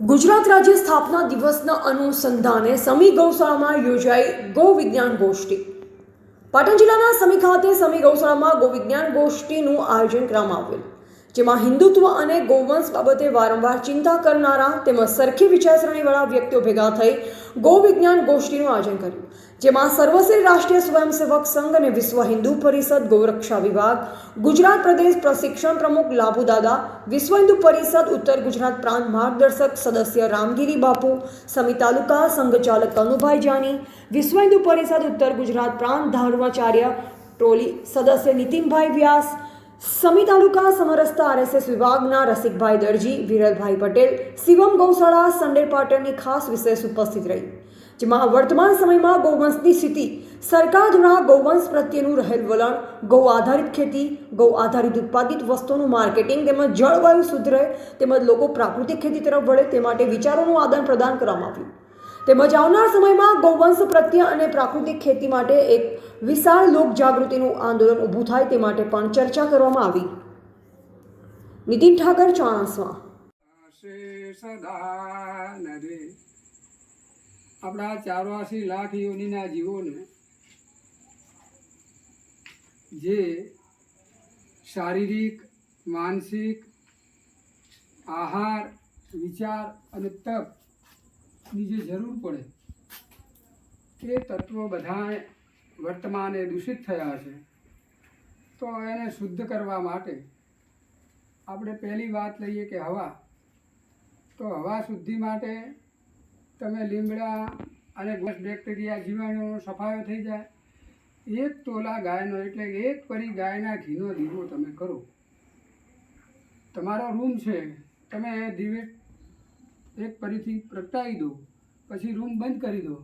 ગુજરાત રાજ્ય સ્થાપના દિવસના અનુસંધાને સમી ગૌશાળામાં યોજાઈ ગૌવિજ્ઞાન ગોષ્ઠી. પાટણ જિલ્લાના સમી ખાતે સમી ગૌશાળામાં ગૌ વિજ્ઞાન ગોષ્ઠીનું આયોજન કરવામાં આવેલ જેમાં હિન્દુત્વ અને ગૌવંશ બાબતે વારંવાર ચિંતા કરનારા તેમજ સરખી વિચારસરણીવાળા વ્યક્તિઓ ભેગા થઈ ગો વિજ્ઞાન ગોષ્ઠીનું આયોજન કર્યું. જેમાં સર્વશ્રી રાષ્ટ્રીય સ્વયંસેવક સંઘ અને વિશ્વ હિન્દુ પરિષદ, ગૌરક્ષા વિભાગ, ગુજરાત પ્રદેશ પ્રશિક્ષણ પ્રમુખ લાભુદાદા, વિશ્વ હિન્દુ પરિષદ, ઉત્તર ગુજરાત પ્રાંત માર્ગદર્શક સદસ્ય રામગીરી બાપુ, સમી તાલુકા સંઘચાલક કનુભાઈ જાની, વિશ્વ હિન્દુ પરિષદ, ઉત્તર ગુજરાત પ્રાંત ધર્માચાર્ય ટોલી સદસ્ય નીતિનભાઈ વ્યાસ સમી તાલુકા સમરસ્તા આરએસએસ વિભાગના રસિકભાઈ દરજી, વિરલભાઈ પટેલ, શિવમ ગૌશાળા સંડે પાટણની ખાસ વિશેષ ઉપસ્થિત રહી. જેમાં વર્તમાન સમયમાં ગૌવંશની સ્થિતિ, સરકાર દ્વારા ગૌવંશ પ્રત્યેનું રહેલ વલણ, ગૌ આધારિત ખેતી, ગૌ આધારિત ઉત્પાદિત વસ્તુઓનું માર્કેટિંગ તેમજ જળવાયુ સુધરે તેમજ લોકો પ્રાકૃતિક ખેતી તરફ વળે તે માટે વિચારોનું આદાન પ્રદાન કરવામાં આવ્યું. તેમજ આવનાર સમયમાં ગૌવંશ પ્રત્યે અને પ્રાકૃતિક ખેતી માટે એક વિશાળ લોક જાગૃતિનું આંદોલન ઊભું થાય તે માટે પણ ચર્ચા કરવામાં આવી. નીતિન ઠાકર ચાણસ્મા આપણા ચારવાસી લાખ યોનીના જીવોને જે શારીરિક, માનસિક આહાર, વિચાર અને તપની જે જરૂર પડે. એ તત્વો બધા વર્તમાને દૂષિત થયા છે. તો એને શુદ્ધ કરવા માટે આપણે પહેલી વાત લઈએ કે હવા. તો હવા શુદ્ધિ માટે તમે લીમડા અને બેક્ટેરિયા જીવાણુનો સફાયો થઈ જાય. એક તોલા ગાયનો એટલે એક પરી ગાયના ઘીનો દીવો તમે કરો. તમારો રૂમ છે. તમે દીવે એક પરીથી પ્રગટાવી દો, પછી રૂમ બંધ કરી દો.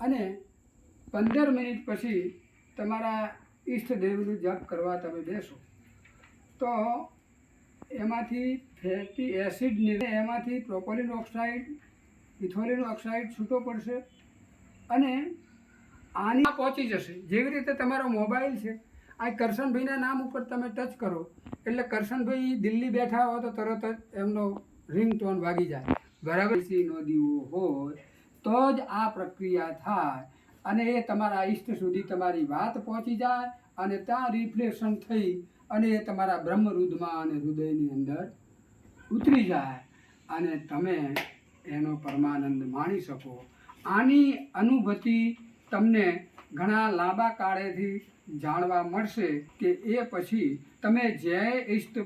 અને પંદર મિનિટ પછી તમારા ઈષ્ટદેવનું જપ કરવા તમે બેસો. તો એમાંથી ફેટી એસિડ નીકળે એમાંથી પ્રોપોલિન ઓક્સાઇડ, ઇથોલિન ઓક્સાઇડ છૂટો પડશે અને આની પહોંચી જશે. જેવી રીતે તમારો મોબાઈલ છે, આ કરશનભાઈના નામ ઉપર તમે ટચ કરો, એટલે કરશનભાઈ દિલ્હી બેઠા હો તો તરત જ એમનો રિંગટોન વાગી જાય. બરાબર નો દીવો હોય, તો જ આ પ્રક્રિયા થાય. અને એ તમારા ઈષ્ટ સુધી તમારી વાત પહોંચી જાય અને ત્યાં રિફ્લેક્શન થઈ અને એ તમારા બ્રહ્મરુદમાં અને હૃદયની અંદર ઉતરી જાય. અને તમે એનો પરમાનંદ માણી શકો. આની અનુભૂતિ તમને ઘણા લાંબા કાળેથી જાણવા મળશે કે એ પછી તમે જે ઈષ્ટ